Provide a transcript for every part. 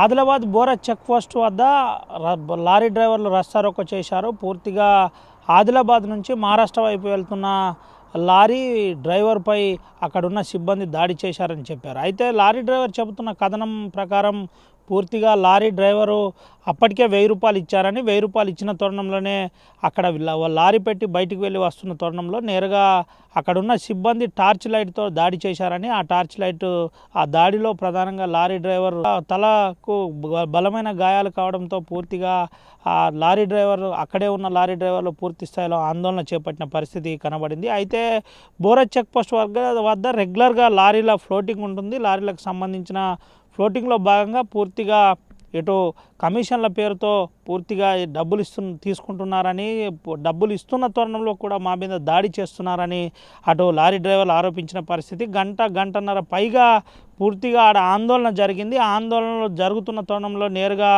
Adilabad Bora check post వద్ద lorry డ్రైవర్లు రస్తారోకో చేశారు. పూర్తిగా ఆదిలాబాద్ నుంచి మహారాష్ట్ర వైపు వెళ్తున్న లారీ డ్రైవర్పై అక్కడున్న సిబ్బంది దాడి చేశారని చెప్పారు. అయితే లారీ డ్రైవర్ చెబుతున్న కథనం ప్రకారం పూర్తిగా లారీ డ్రైవరు అప్పటికే వెయ్యి రూపాయలు ఇచ్చారని వెయ్యి రూపాయలు ఇచ్చిన తరుణంలోనే అక్కడ లారీ పెట్టి బయటికి వెళ్ళి వస్తున్న తరుణంలో నేరుగా అక్కడున్న సిబ్బంది టార్చ్ లైట్తో దాడి చేశారని ఆ టార్చ్ లైట్ ఆ దాడిలో ప్రధానంగా లారీ డ్రైవర్ తలకు బలమైన గాయాలు కావడంతో పూర్తిగా ఆ లారీ డ్రైవర్ అక్కడే ఉన్న లారీ డ్రైవర్లు పూర్తి స్థాయిలో ఆందోళన చేపట్టిన పరిస్థితి కనబడింది. అయితే బోరా చెక్ పోస్ట్ వద్ద రెగ్యులర్గా లారీల ఫ్లోటింగ్ ఉంటుంది. లారీలకు సంబంధించిన ఫ్లోటింగ్లో భాగంగా పూర్తిగా ఇటు కమిషన్ల పేరుతో పూర్తిగా డబ్బులు ఇస్తు తీసుకుంటున్నారని డబ్బులు ఇస్తున్న తరుణంలో కూడా మా మీద దాడి చేస్తున్నారని అటు లారీ డ్రైవర్లు ఆరోపించిన పరిస్థితి గంట గంటన్నర పైగా పూర్తిగా ఆడ ఆందోళన జరిగింది. ఆందోళనలు ఆందోళనలో జరుగుతున్న తరుణంలో నేరుగా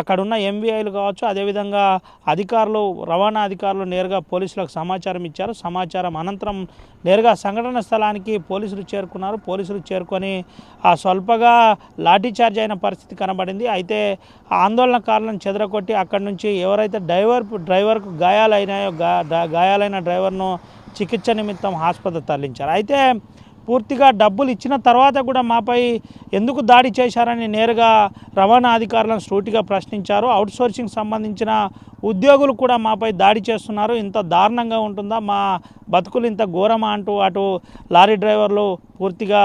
అక్కడున్న ఎంబీఐలు కావచ్చు అదేవిధంగా అధికారులు రవాణా అధికారులు నేరుగా పోలీసులకు సమాచారం ఇచ్చారు. సమాచారం అనంతరం నేరుగా సంఘటన స్థలానికి పోలీసులు చేరుకున్నారు. పోలీసులు చేరుకొని ఆ స్వల్పగా లాఠీచార్జ్ అయిన పరిస్థితి కనబడింది. అయితే ఆ ఆందోళనకారులను చెదరగొట్టి అక్కడి నుంచి ఎవరైతే డ్రైవర్ డ్రైవర్కు గాయాలైనాయో గా గాయాలైన డ్రైవర్ను చికిత్స నిమిత్తం ఆసుపత్రి తరలించారు. అయితే పూర్తిగా డబ్బులు ఇచ్చిన తర్వాత కూడా మాపై ఎందుకు దాడి చేశారని నేరుగా రవాణా అధికారులను సూటిగా ప్రశ్నించారు. అవుట్ సోర్సింగ్ సంబంధించిన ఉద్యోగులు కూడా మాపై దాడి చేస్తున్నారు. ఇంత దారుణంగా ఉంటుందా? మా బతుకులు ఇంత ఘోరమా అంటూ అటు లారీ డ్రైవర్లు పూర్తిగా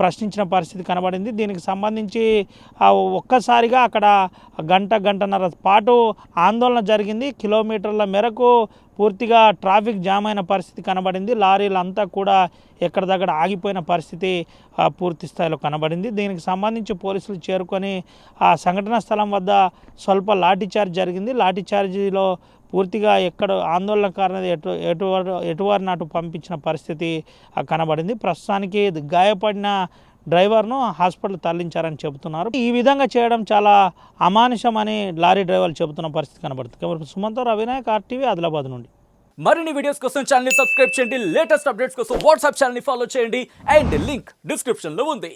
ప్రశ్నించిన పరిస్థితి కనబడింది. దీనికి సంబంధించి ఒక్కసారిగా అక్కడ గంట గంటన్నర పాటు ఆందోళన జరిగింది. కిలోమీటర్ల మేరకు పూర్తిగా ట్రాఫిక్ జామ్ అయిన పరిస్థితి కనబడింది. లారీలు అంతా కూడా ఎక్కడ దగ్గర ఆగిపోయిన పరిస్థితి ఆ, పూర్తి స్థాయిలో కనబడింది. దీనికి సంబంధించి పోలీసులు చేరుకొని ఆ సంఘటన స్థలం వద్ద స్వల్ప లాఠీ చార్జ్ జరిగింది. లాఠీ చార్జీలో పూర్తిగా ఎక్కడ ఆందోళనకారుని ఎటు ఎటువారు ఎటువారిని అటు పంపించిన పరిస్థితి కనబడింది. ప్రస్తుతానికి గాయపడిన డ్రైవర్ను హాస్పిటల్ తరలించారని చెబుతున్నారు. ఈ విధంగా చేయడం చాలా అమానుషమని లారీ డ్రైవర్లు చెబుతున్న పరిస్థితి కనబడుతుంది. కెమెరా సుమంతో రవినాయక్ ఆర్టీవీ ఆదిలాబాద్ నుండి. మరిన్ని వీడియోస్ కోసం ఛానల్ సబ్స్క్రైబ్ చేయండి. లేటెస్ట్ అప్డేట్స్ కోసం వాట్సాప్ ఛానల్ ఫాలో చేయండి. అండ్ లింక్ డిస్క్రిప్షన్లో ఉంది.